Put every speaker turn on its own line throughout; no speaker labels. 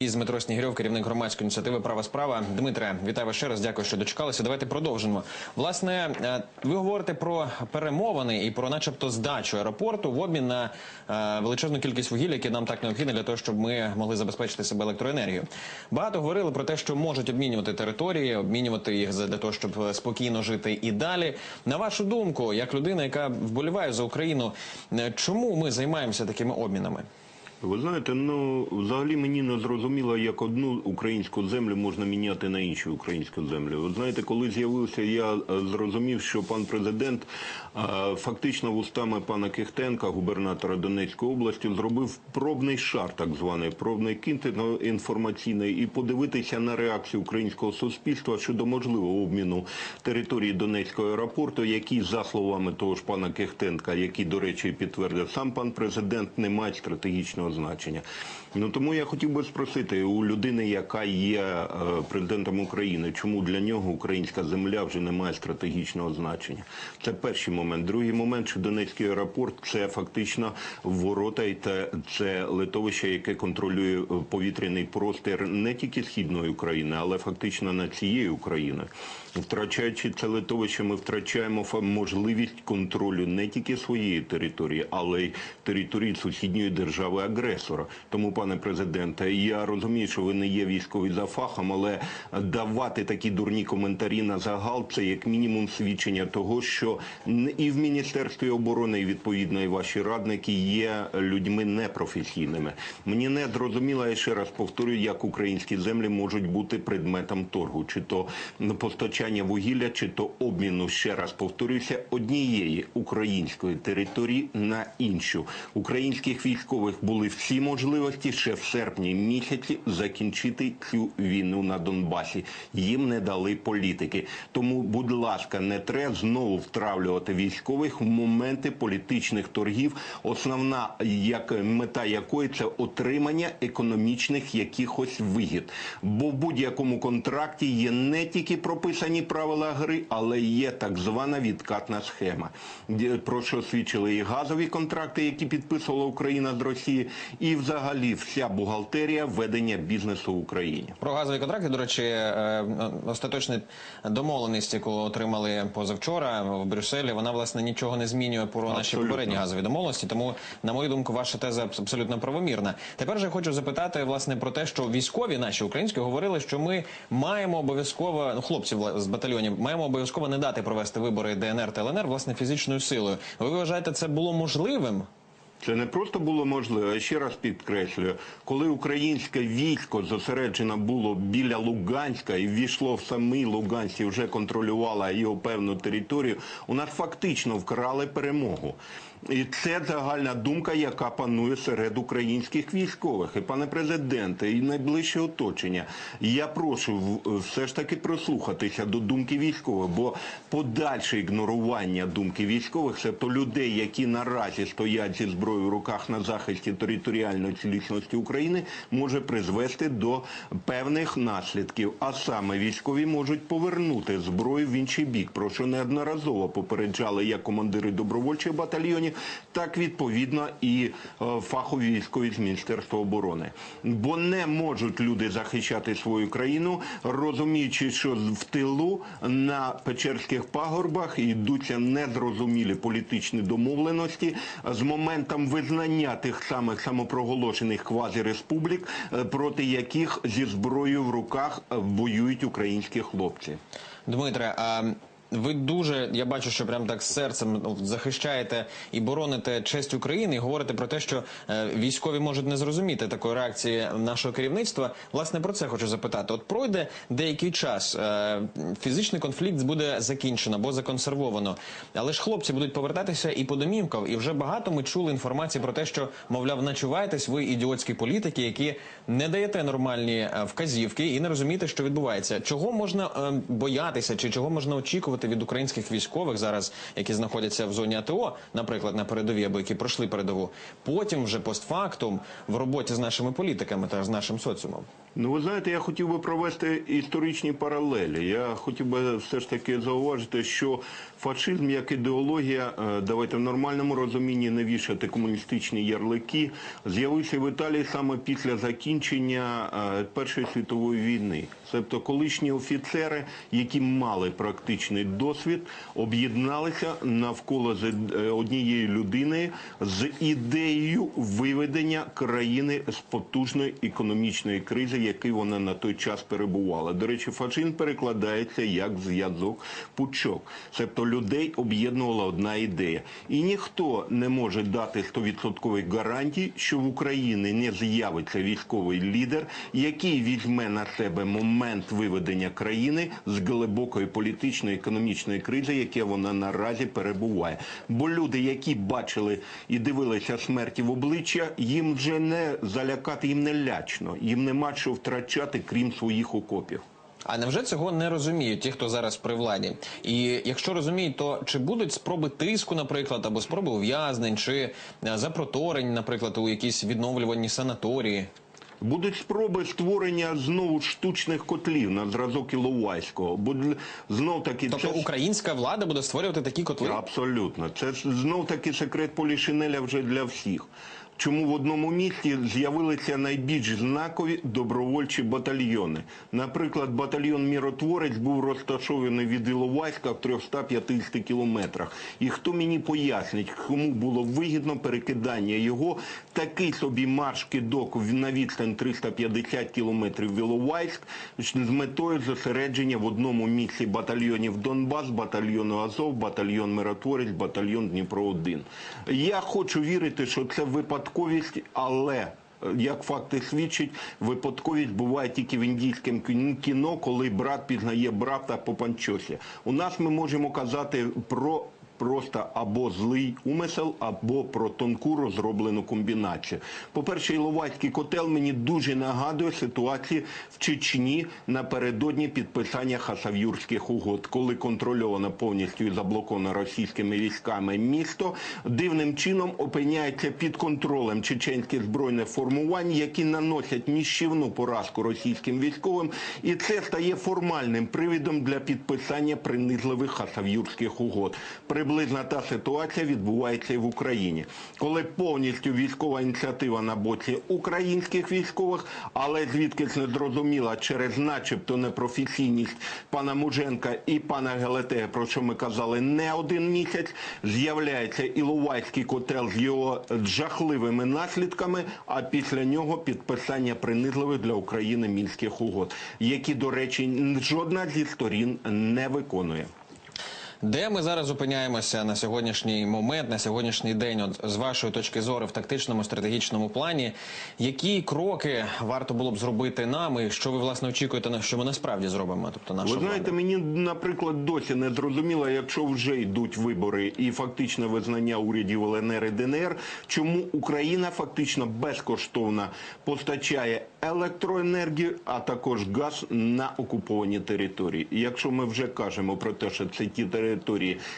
І Дмитро Снігирьов, керівник громадської ініціативи Права справа. Дмитре, вітаю вас ще раз. Дякую, що дочекалися. Давайте продовжимо. Власне, е, ви говорите про перемовини і про, начебто, здачу аеропорту в обмін на е, величезну кількість вугілля, яке нам так необхідне для того, щоб ми могли забезпечити себе електроенергією. Багато говорили про те, що можуть обмінювати території, обмінювати їх для того, щоб е, спокійно жити і далі. На вашу думку, як людина, яка вболіває за Україну, чому ми займаємося такими обмінами?
Ви знаєте, ну взагалі мені не зрозуміло, як одну українську землю можна міняти на іншу українську землю. Ви знаєте, коли з'явився, я е, зрозумів, що пан президент фактично вустами пана Кихтенка, губернатора Донецької області, зробив пробний шар, так званий пробний кінт інформаційний, і подивитися на реакцію українського суспільства щодо можливого обміну території Донецького аеропорту, який, за словами того ж пана Кихтенка, який, до речі, підтвердив сам пан президент, не мають стратегічного значення. Ну тому я хотів би спросити у людини, яка є е, президентом України, чому для нього українська земля вже не має стратегічного значення. Це перший момент. Другий момент, що Донецький аеропорт це фактично ворота, і це литовище, яке контролює е, повітряний простір не тільки східної України, але фактично на цієї України. Втрачаючи це литовище, ми втрачаємо можливість контролю не тільки своєї території, але й території сусідньої держави агресора. Тому, пане президенте, я розумію, що ви не є військовий за фахом, але давати такі дурні коментарі на загал це як мінімум свідчення того, що н- і в міністерстві оборони, і відповідно і ваші радники є людьми непрофесійними. Мені не зрозуміло, я ще раз повторюю, як українські землі можуть бути предметом торгу, чи то постачання вугілля, чи то обміну ще раз повторюся, однієї української території на іншу. Українських військових були всі можливості ще в серпні місяці закінчити цю війну на Донбасі. Їм не дали політики. Тому, будь ласка, не треба знову втравлювати військових в моменти політичних торгів. Основна як мета якої це отримання економічних якихось вигід. Бо в будь-якому контракті є не тільки прописані правила гри, але є так звана відкатна схема, про що свідчили і газові контракти, які підписувала Україна з Росії, і взагалі вся бухгалтерія ведення бізнесу в Україні.
Про газові контракти, до речі, е, остаточна домовленість, яку отримали позавчора в Брюсселі, вона власне нічого не змінює про наші попередні газові домовленості. Тому, на мою думку, ваша теза абсолютно правомірна. Тепер же я хочу запитати власне про те, що військові наші українські говорили, що ми маємо обов'язково ну, хлопці вла- з батальйонів маємо обов'язково не дати провести вибори ДНР та ЛНР власне фізичною силою. Ви вважаєте, це було можливим?
Це не просто було можливо, я ще раз підкреслюю, коли українське військо зосереджено було біля Луганська і ввійшло в самий Луганськ і вже контролювало його певну територію, у нас фактично вкрали перемогу. І це загальна думка, яка панує серед українських військових. І пане президенте, і найближче оточення. Я прошу все ж таки прислухатися до думки військових, бо подальше ігнорування думки військових, тобто людей, які наразі стоять зі зброєю в руках на захисті територіальної цілісності України, може призвести до певних наслідків. А саме військові можуть повернути зброю в інший бік, про що неодноразово попереджали як командири добровольчих батальйонів, так відповідно і е, фахові військові з Міністерства оборони. Бо не можуть люди захищати свою країну, розуміючи, що в тилу на Печерських пагорбах йдуться незрозумілі політичні домовленості з моментом визнання тих самих самопроголошених квазіреспублік, е, проти яких зі зброєю в руках е, воюють українські хлопці.
Дмитре, а ви дуже, я бачу, що прям так серцем ну, захищаєте і бороните честь України, і говорите про те, що е, військові можуть не зрозуміти такої реакції нашого керівництва. Власне, про це хочу запитати. От пройде деякий час, е, фізичний конфлікт буде закінчено або законсервовано, але ж хлопці будуть повертатися і по домівкам. І вже багато ми чули інформації про те, що мовляв, начуваєтесь ви ідіотські політики, які не даєте нормальні е, вказівки і не розумієте, що відбувається. Чого можна боятися, чи чого можна очікувати очікувати від українських військових зараз, які знаходяться в зоні АТО, наприклад, на передовій або які пройшли передову, потім вже постфактум в роботі з нашими політиками та з нашим соціумом.
Ну, ви знаєте, я хотів би провести історичні паралелі. Я хотів би все ж таки зауважити, що фашизм як ідеологія, е, давайте в нормальному розумінні не вішати комуністичні ярлики, з'явився в Італії саме після закінчення е, Першої світової війни. Тобто колишні офіцери, які мали практичний досвід, об'єдналися навколо е, однієї людини з ідеєю виведення країни з потужної економічної кризи, в якій вона на той час перебувала. До речі, фашизм перекладається як зв'язок пучок. Тобто людей об'єднувала одна ідея. І ніхто не може дати 100% гарантій, що в Україні не з'явиться військовий лідер, який візьме на себе момент виведення країни з глибокої політичної економічної кризи, яке вона наразі перебуває. Бо люди, які бачили і дивилися смерті в обличчя, їм вже не залякати, їм не лячно, їм нема що втрачати, крім своїх окопів.
А невже цього не розуміють ті, хто зараз при владі? І якщо розуміють, то чи будуть спроби тиску, наприклад, або спроби ув'язнень, чи е, запроторень, наприклад, у якісь відновлювані санаторії?
Будуть спроби створення знову штучних котлів на зразок Іловайського. Бо знов таки
Тобто
це...
українська влада буде створювати такі котли?
Абсолютно. Це знов таки секрет Полішинеля вже для всіх. Чому в одному місті з'явилися найбільш знакові добровольчі батальйони? Наприклад, батальйон Міротворець був розташований від Іловайська в 350 кілометрах. І хто мені пояснить, кому було вигідно перекидання його такий собі марш кидок на відстань 350 кілометрів в Іловайськ з метою зосередження в одному місці батальйонів Донбас, батальйону Азов, батальйон Миротворець, батальйон Дніпро 1 Я хочу вірити, що це випадковість, але е, як факти свідчать, випадковість буває тільки в індійському кін- кіно, коли брат пізнає брата по панчосі. У нас ми можемо казати про просто або злий умисел, або про тонку розроблену комбінацію. По-перше, Іловайський котел мені дуже нагадує ситуацію в Чечні напередодні підписання хасавюрських угод, коли контрольовано повністю і заблоковано російськими військами місто, дивним чином опиняється під контролем чеченських збройних формувань, які наносять ніщівну поразку російським військовим, і це стає формальним привідом для підписання принизливих хасавюрських угод. Приблизна та ситуація відбувається і в Україні, коли повністю військова ініціатива на боці українських військових, але звідкись не зрозуміла через начебто непрофесійність пана Муженка і пана Гелетея, про що ми казали не один місяць, з'являється Іловайський котел з його жахливими наслідками, а після нього підписання принизливих для України мінських угод, які, до речі, жодна зі сторін не виконує.
Де ми зараз опиняємося на сьогоднішній момент, на сьогоднішній день, от з вашої точки зору, в тактичному стратегічному плані, які кроки варто було б зробити нам, і що ви власне очікуєте, що ми насправді зробимо? Тобто наша
Ви знаєте,
влада?
мені, наприклад, досі не зрозуміло, якщо вже йдуть вибори і фактичне визнання урядів ЛНР і ДНР, чому Україна фактично безкоштовно постачає електроенергію, а також газ на окуповані території. І якщо ми вже кажемо про те, що це ті території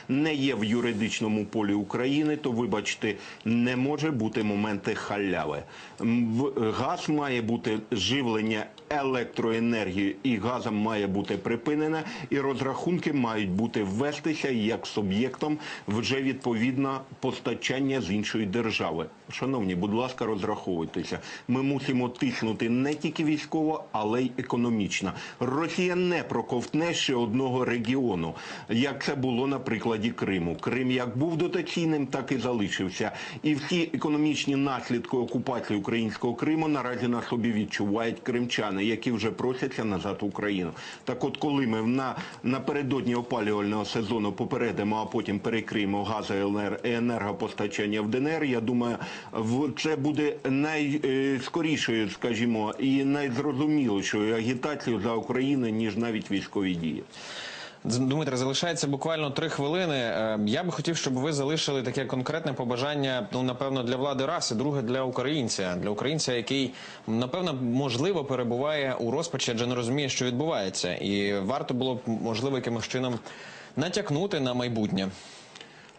не є в юридичному полі України, то вибачте, не може бути моменти халяви. В- Газ має бути живлення електроенергією і газом має бути припинене, і розрахунки мають бути ввестися як суб'єктом вже відповідно постачання з іншої держави. Шановні, будь ласка, розраховуйтеся. Ми мусимо тиснути не тільки військово, але й економічно. Росія не проковтне ще одного регіону, як це було на прикладі Криму. Крим як був дотаційним, так і залишився. І всі економічні наслідки окупації українського Криму наразі на собі відчувають кримчани, які вже просяться назад в Україну. Так от, коли ми на напередодні опалювального сезону попередимо, а потім перекриємо газо і енергопостачання в ДНР, я думаю, це буде найскорішою, скажімо, і найзрозумілішою агітацією за Україну, ніж навіть військові дії.
Дмитре, залишається буквально три хвилини. Е, Я би хотів, щоб ви залишили таке конкретне побажання. Ну напевно, для влади раз і друге для українця, для українця, який напевно можливо перебуває у розпачі, адже не розуміє, що відбувається, і варто було б можливо якимось чином натякнути на майбутнє.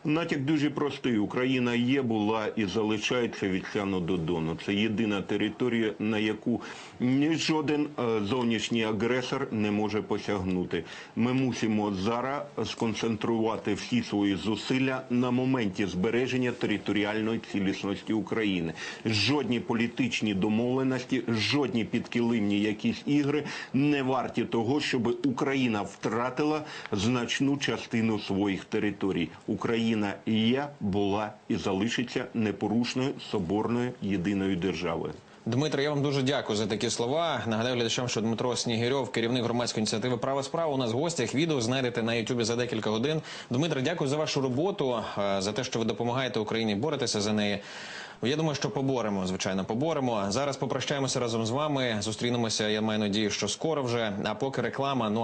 Натяк дуже простий. Україна є, була і залишається від Сяну до Дону. Це єдина територія, на яку ні жоден е, зовнішній агресор не може посягнути. Ми мусимо зараз сконцентрувати всі свої зусилля на моменті збереження територіальної цілісності України. Жодні політичні домовленості, жодні підкилимні якісь ігри не варті того, щоб Україна втратила значну частину своїх територій. Україна є, була і залишиться непорушною соборною єдиною державою.
Дмитро, я вам дуже дякую за такі слова. Нагадаю глядачам, що Дмитро Снігирьов, керівник громадської ініціативи Права справа. У нас в гостях відео знайдете на Ютубі за декілька годин. Дмитро, дякую за вашу роботу, е, за те, що ви допомагаєте Україні боретеся за неї. Я думаю, що поборемо, звичайно, поборемо. Зараз попрощаємося разом з вами. Зустрінемося. Я маю надію, що скоро вже. А поки реклама. Ну